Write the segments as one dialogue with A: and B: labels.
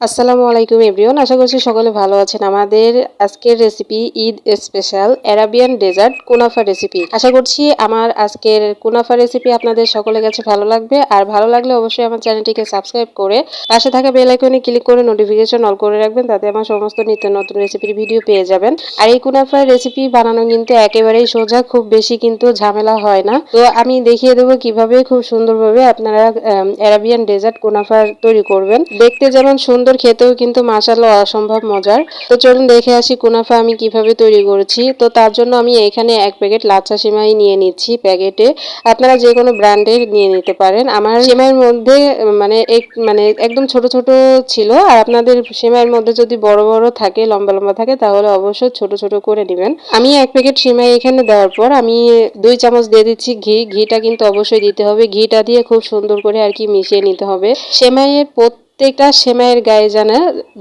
A: আসসালামু আলাইকুম এভরিওয়ান, আশা করছি সকলে ভালো আছেন। আমাদের আজকের recipe Eid special Arabian dessert কুনাফা recipe আশা করছি আমার আজকের কুনাফা রেসিপি আপনাদের সকলের কাছে ভালো লাগবে। আর ভালো লাগলে অবশ্যই আমার চ্যানেলটিকে সাবস্ক্রাইব করে পাশে থাকা বেল আইকনে ক্লিক করে নোটিফিকেশন অল করে রাখবেন, তাতে আমার সমস্ত নিত্য নতুন রেসিপির ভিডিও পেয়ে যাবেন। আর এই কুনাফার রেসিপি বানানো কিন্তু একেবারেই সোজা, খুব বেশি কিন্তু ঝামেলা হয় না। তো আমি দেখিয়ে দেবো কীভাবে খুব সুন্দরভাবে আপনারা অ্যারাবিয়ান ডেজার্ট কুনাফা তৈরি করবেন। দেখতে যেমন সুন্দর সুন্দর, খেতেও কিন্তু মাসাল্লাহ অসম্ভব মজার। তো চলুন দেখে আসি কুনাফা আমি কীভাবে তৈরি করেছি। তো তার জন্য আমি এখানে এক প্যাকেট লাচ্ছা সিমাই নিয়ে নিচ্ছি প্যাকেটে। আপনারা যে কোনো ব্র্যান্ডের নিয়ে নিতে পারেন। আমার সিমাইয়ের মধ্যে মানে এক মানে একদম ছোট ছোট ছিল। আর আপনাদের সিমাইয়ের মধ্যে যদি বড় বড় থাকে, লম্বা লম্বা থাকে, তাহলে অবশ্যই ছোট ছোট করে নেবেন। আমি এক প্যাকেট সিমাই এখানে দেওয়ার পর আমি দুই চামচ দিয়ে দিচ্ছি ঘি। ঘিটা কিন্তু অবশ্যই দিতে হবে। ঘিটা দিয়ে খুব সুন্দর করে আর কি মিশিয়ে নিতে হবে। সেমাইয়ের প্রত্যেকটা সেমাইয়ের গায়ে যেন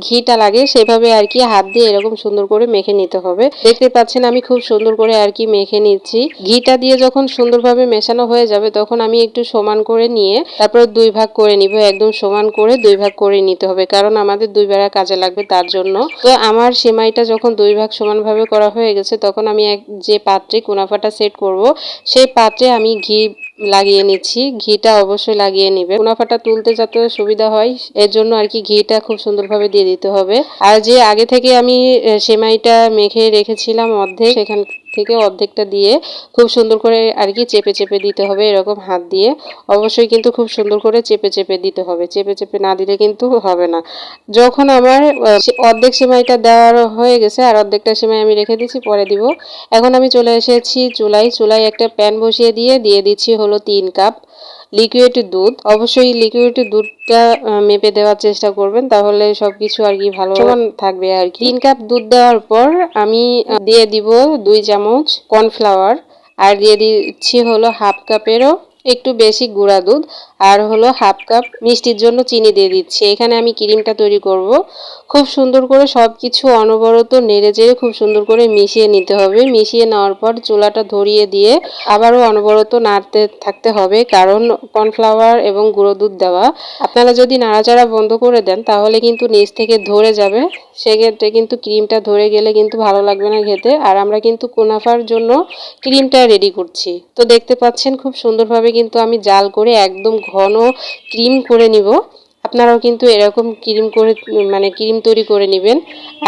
A: ঘিটা লাগে, সেভাবে আর কি হাত দিয়ে এরকম সুন্দর করে মেখে নিতে হবে। দেখতে পাচ্ছেন আমি খুব সুন্দর করে আর কি মেখে নিচ্ছি। ঘিটা দিয়ে যখন সুন্দরভাবে মেশানো হয়ে যাবে, তখন আমি একটু সমান করে নিয়ে তারপর দুই ভাগ করে নিব, একদম সমান করে দুই ভাগ করে নিতে হবে, কারণ আমাদের দুই বেড়া কাজে লাগবে তার জন্য। তো আমার সেমাইটা যখন দুই ভাগ সমানভাবে করা হয়ে গেছে, তখন আমি এক যে পাত্রে কুনাফাটা সেট করব, সেই পাত্রে আমি ঘি লাগিয়ে নিচ্ছি। ঘিটা অবশ্যই লাগিয়ে নিবে। মুনাফাটা তুলতে যাতে সুবিধা হয়, এর জন্য আর কি ঘিটা খুব সুন্দরভাবে দিয়ে দিতে হবে। আর যে আগে থেকে আমি সেমাইটা মেখে রেখেছিলাম অর্ধেক, সেখান থেকে অর্ধেকটা দিয়ে খুব সুন্দর করে আর কি চেপে চেপে দিতে হবে এরকম হাত দিয়ে। অবশ্যই কিন্তু খুব সুন্দর করে চেপে চেপে দিতে হবে। চেপে চেপে না দিলে কিন্তু হবে না। যখন আমার অর্ধেক সেমাইটা দেওয়ার হয়ে গেছে আর অর্ধেকটা সেমাই আমি রেখে দিচ্ছি পরে দিব। এখন আমি চলে এসেছি চুলাই চুলাই একটা প্যান বসিয়ে দিয়ে দিয়ে দিচ্ছি হলো তিন কাপ। লিকুইড দুধ। অবশ্যই লিকুইড দুধটা মেপে দেওয়ার চেষ্টা করবেন তাহলে সবকিছু আর কি ভালো থাকবে আর কি। তিন কাপ দুধ দেওয়ার পর আমি দিয়ে দিব দুই চামচ কর্নফ্লাওয়ার আর দিয়ে দিচ্ছি হলো হাফ কাপেরও একটু বেশি গুঁড়া দুধ আর হলো হাফ কাপ মিষ্টির জন্য চিনি দিয়ে দিচ্ছি। এখানে আমি ক্রিমটা তৈরি করব। খুব সুন্দর করে সব কিছু অনবরত নেড়ে চেড়ে খুব সুন্দর করে মিশিয়ে নিতে হবে। মিশিয়ে নেওয়ার পর চুলাটা ধরিয়ে দিয়ে আবারও অনবরত নাড়তে থাকতে হবে। কারণ কর্নফ্লাওয়ার এবং গুঁড়ো দুধ দেওয়া আপনারা যদি নাড়াচাড়া বন্ধ করে দেন তাহলে কিন্তু নিচ থেকে ধরে যাবে। সেক্ষেত্রে কিন্তু ক্রিমটা ধরে গেলে কিন্তু ভালো লাগবে না খেতে। আর আমরা কিন্তু কোনাফার জন্য ক্রিমটা রেডি করছি। তো দেখতে পাচ্ছেন খুব সুন্দরভাবে কিন্তু আমি জাল করে একদম ঘন ক্রিম করে নিব। আপনারাও কিন্তু এরকম ক্রিম করে মানে ক্রিম তৈরি করে নেবেন।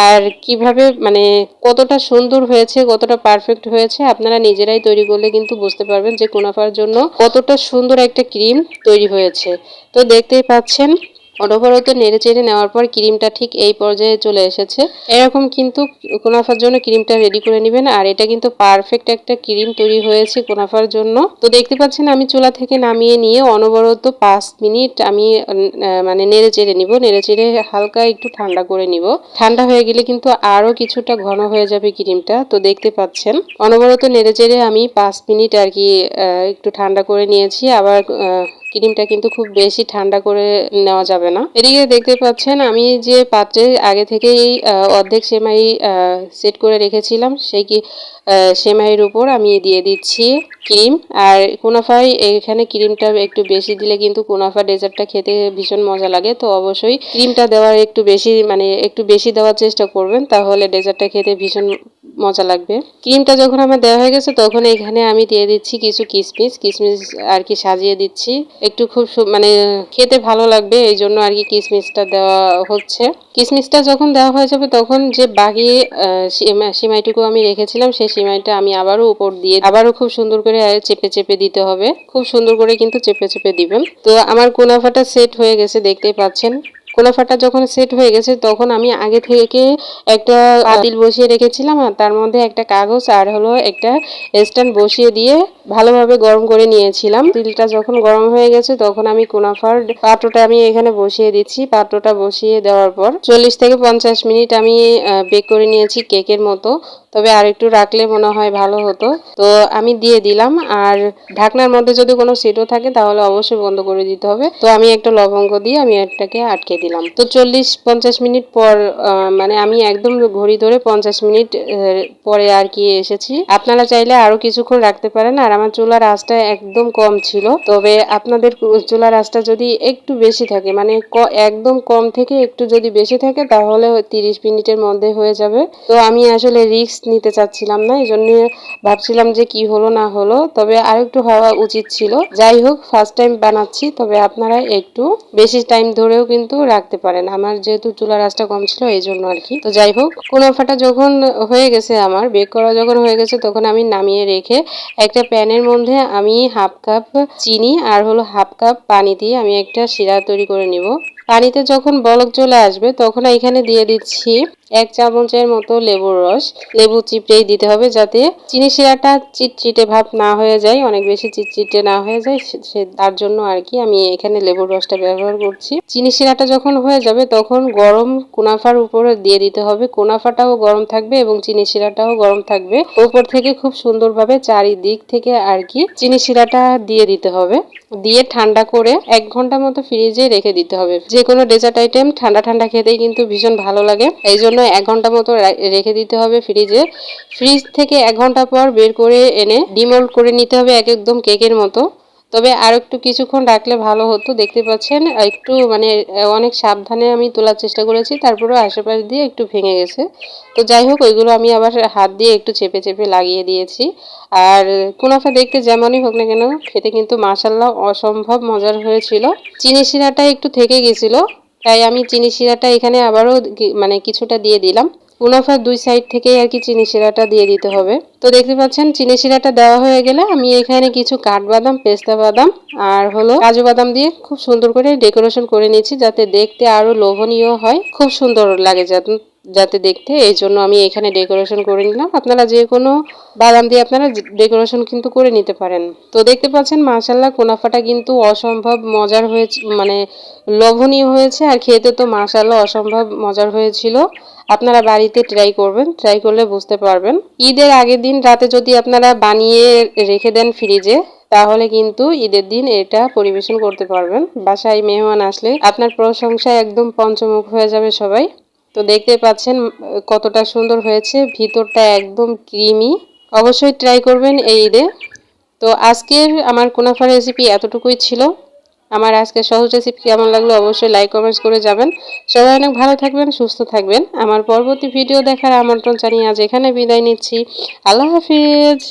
A: আর কীভাবে মানে কতটা সুন্দর হয়েছে, কতটা পারফেক্ট হয়েছে, আপনারা নিজেরাই তৈরি করলে কিন্তু বুঝতে পারবেন যে কোনাফার জন্য কতটা সুন্দর একটা ক্রিম তৈরি হয়েছে। তো দেখতেই পাচ্ছেন অনবরত নেড়ে চেড়ে নেওয়ার পর ক্রিমটা ঠিক এই পর্যায়ে চলে এসেছে। এরকম কিন্তু কোনাফার জন্য ক্রিমটা রেডি করে নেবেন, আর এটা কিন্তু পারফেক্ট একটা ক্রিম তৈরি হয়েছে কোনাফার জন্য। তো দেখতে পাচ্ছেন আমি চুলা থেকে নামিয়ে নিয়ে অনবরত পাঁচ মিনিট আমি মানে নেড়ে চেড়ে নিব, নেড়ে চেড়ে হালকা একটু ঠান্ডা করে নিব। ঠান্ডা হয়ে গেলে কিন্তু আরও কিছুটা ঘন হয়ে যাবে ক্রিমটা, তো দেখতে পাচ্ছেন। অনবরত নেড়ে চেড়ে আমি পাঁচ মিনিট আর কি একটু ঠান্ডা করে নিয়েছি। আবার ক্রিমটা কিন্তু খুব বেশি ঠান্ডা করে নেওয়া যাবে না। এদিকে দেখতে পাচ্ছেন, আমি যে পাত্রে আগে থেকেই অর্ধেক সেমাই সেট করে রেখেছিলাম, সেই কি সেমাইয়ের উপর আমি দিয়ে দিচ্ছি ক্রিম। আর কুনাফাই এখানে ক্রিমটা একটু বেশি দিলে কিন্তু কুনাফা ডেজার্টটা খেতে ভীষণ মজা লাগে। তো অবশ্যই ক্রিমটা দেওয়ার একটু বেশি মানে একটু বেশি দেওয়ার চেষ্টা করবেন, তাহলে ডেজার্টটা খেতে ভীষণ মজা লাগবে। ক্রিমটা যখন আমার দেওয়া হয়ে গেছে, তখন এখানে আমি দিয়ে দিচ্ছি কিছু কিসমিস। কিসমিস আর কি সাজিয়ে দিচ্ছি। একটু খুব মানে খেতে ভালো লাগবে, এই জন্য আর কি কিসমিসটা দেওয়া হচ্ছে। কিসমিসটা যখন দেওয়া হয়ে যাবে, তখন যে বাকি সিমাইটুকু আমি রেখেছিলাম, সেই সিমাইটা আমি আবারও উপর দিয়ে, আবারও খুব সুন্দর করে চেপে চেপে দিতে হবে। খুব সুন্দর করে কিন্তু চেপে চেপে দিবেন। তো আমার কুনাফাটা সেট হয়ে গেছে, দেখতেই পাচ্ছেন। কোলাফাটা যখন সেট হয়ে গেছে, তখন আমি আগে থেকে একটা পাতিল বসিয়ে রেখেছিলাম, আর তার মধ্যে একটা কাগজ আর হলো একটা স্ট্যান্ড বসিয়ে দিয়ে ভালোভাবে গরম করে নিয়েছিলাম। তিলটা যখন গরম হয়ে গেছে, তখন আমি কোনাফার পাত্রটা আমি এখানে বসিয়ে দিচ্ছি। পাত্রটা বসিয়ে দেওয়ার পর চল্লিশ থেকে পঞ্চাশ মিনিট আমি বেক করে নিয়েছি কেকের মতো। তবে আর একটু রাখলে মনে হয় ভালো হতো। তো আমি দিয়ে দিলাম, আর ঢাকনার মধ্যে যদি কোনো সিটও থাকে, তাহলে অবশ্যই বন্ধ করে দিতে হবে। তো আমি একটা লবঙ্গ দিয়ে আমি এটাকে আটকে দিই দিলাম। তো চল্লিশ, পঞ্চাশ মিনিট পর মানে আমি একদম ঘড়ি ধরে পঞ্চাশ মিনিট পরে আর কি এসেছি। আপনারা চাইলে আরও কিছুক্ষণ রাখতে পারেন। আর আমার চুলার আঁচটা একদম কম ছিল। তবে আপনাদের চুলার আঁচটা যদি একটু বেশি থাকে মানে একদম কম থেকে একটু যদি বেশি থাকে, তাহলে তিরিশ মিনিটের মধ্যে হয়ে যাবে। তো আমি আসলে রিস্ক নিতে চাচ্ছিলাম না এই জন্য ভাবছিলাম যে কি হলো না হলো। তবে আরেকটু হওয়া উচিত ছিল। যাই হোক ফার্স্ট টাইম বানাচ্ছি, তবে আপনারা একটু বেশি টাইম ধরেও কিন্তু রাখতে পারেন। আমার যেহেতু চুলার আঁচটা কম ছিল এই জন্য আর কি। তো যাই হোক কুনাফাটা যখন হয়ে গেছে আমার, বেক করা যখন হয়ে গেছে, তখন আমি নামিয়ে রেখে একটা প্যানের মধ্যে আমি হাফ কাপ চিনি আর হলো হাফ কাপ পানি দিয়ে আমি একটা শিরা তৈরি করে নিব। পানিতে যখন বলক চলে আসবে, তখন এখানে দিয়ে দিচ্ছি এক চামচের মতো লেবুর রস। লেবু চিপড়েই দিতে হবে যাতে চিনি শিরাটা চিটচিটে ভাব না হয়ে যায়, অনেক বেশি চিটচিটে না হয়ে যায়, সে- তার জন্য আর কি আমি এখানে লেবুর রসটা ব্যবহার করছি। চিনি শিরাটা যখন হয়ে যাবে তখন গরম কুনাফার উপরে দিয়ে দিতে হবে। কুনাফাটাও গরম থাকবে এবং চিনি শিরাটাও গরম থাকবে। উপর থেকে খুব সুন্দরভাবে চারিদিক থেকে আর কি চিনি শিরাটা দিয়ে দিতে হবে। দিয়ে ঠান্ডা করে এক ঘণ্টা মতো ফ্রিজে রেখে দিতে হবে। যে কোনো ডেজার্ট আইটেম ঠান্ডা ঠান্ডা খেতেই কিন্তু ভীষণ ভালো লাগে। এই জন্য এক ঘণ্টা মতো রেখে দিতে হবে ফ্রিজে। ফ্রিজ থেকে এক ঘণ্টা পর বের করে এনে ডিমোল্ড করে নিতে হবে এক একদম কেকের মতো। তবে আর একটু কিছুক্ষণ রাখলে ভালো হতো। দেখতে পাচ্ছেন, একটু মানে অনেক সাবধানে আমি তোলার চেষ্টা করেছি। তারপরেও আশেপাশ দিয়ে একটু ভেঙে গেছে। তো যাই হোক, ওইগুলো আমি আবার হাত দিয়ে একটু চেপে চেপে লাগিয়ে দিয়েছি। আর কুনাফা দেখতে যেমনই হোক না কেন, খেতে কিন্তু মাসাল্লাহ অসম্ভব মজার হয়েছিল। চিনি শিরাটা একটু থেকে গেছিল। তাই আমি চিনি শিরাটা এখানে আবারও মানে কিছুটা দিয়ে দিলাম। মুনাফার দুই সাইড থেকেই আর কি চিনি শিরাটা দিয়ে দিতে হবে। তো দেখতে পাচ্ছেন, চিনি শিরাটা দেওয়া হয়ে গেলে আমি এখানে কিছু কাঠবাদাম, পেস্তা বাদাম আর হলো কাজু বাদাম দিয়ে খুব সুন্দর করে ডেকোরেশন করে নিয়েছি, যাতে দেখতে আরও লোভনীয় হয়। খুব সুন্দর লাগে যাতে যাতে দেখতে, এই জন্য আমি এখানে ডেকোরেশন করে নিলাম। আপনারা যে কোনো বাদাম দিয়ে আপনারা ডেকোরেশন কিন্তু করে নিতে পারেন। তো দেখতে পাচ্ছেন মাশাল্লাহ কোনাফাটা কিন্তু অসম্ভব মজার হয়েছে মানে লোভনীয় হয়েছে। আর খেতে তো মাশাল্লাহ অসম্ভব মজার হয়েছিল। আপনারা বাড়িতে ট্রাই করবেন ট্রাই করলে বুঝতে পারবেন। ঈদের আগের দিন রাতে যদি আপনারা বানিয়ে রেখে দেন ফ্রিজে তাহলে কিন্তু ঈদের দিন এটা পরিবেশন করতে পারবেন। বাসায় মেহমান আসলে আপনার প্রশংসায় একদম পঞ্চমুখ হয়ে যাবে সবাই। তো দেখতে পাচ্ছেন কতটা সুন্দর হয়েছে। ভিতরটা একদম ক্রিমি। অবশ্যই ট্রাই করবেন এই ঈদে। তো আজকের আমার কুনাফা রেসিপি এতটুকুই ছিল। আমার আজকে সহজ রেসিপি কেমন লাগল অবশ্যই লাইক কমেন্টস করে যাবেন। সবাই অনেক ভালো থাকবেন, সুস্থ থাকবেন। আমার পরবর্তী ভিডিও দেখার আমন্ত্রণ জানিয়ে আজ এখানে বিদায় নিচ্ছি। আল্লাহ হাফিজ।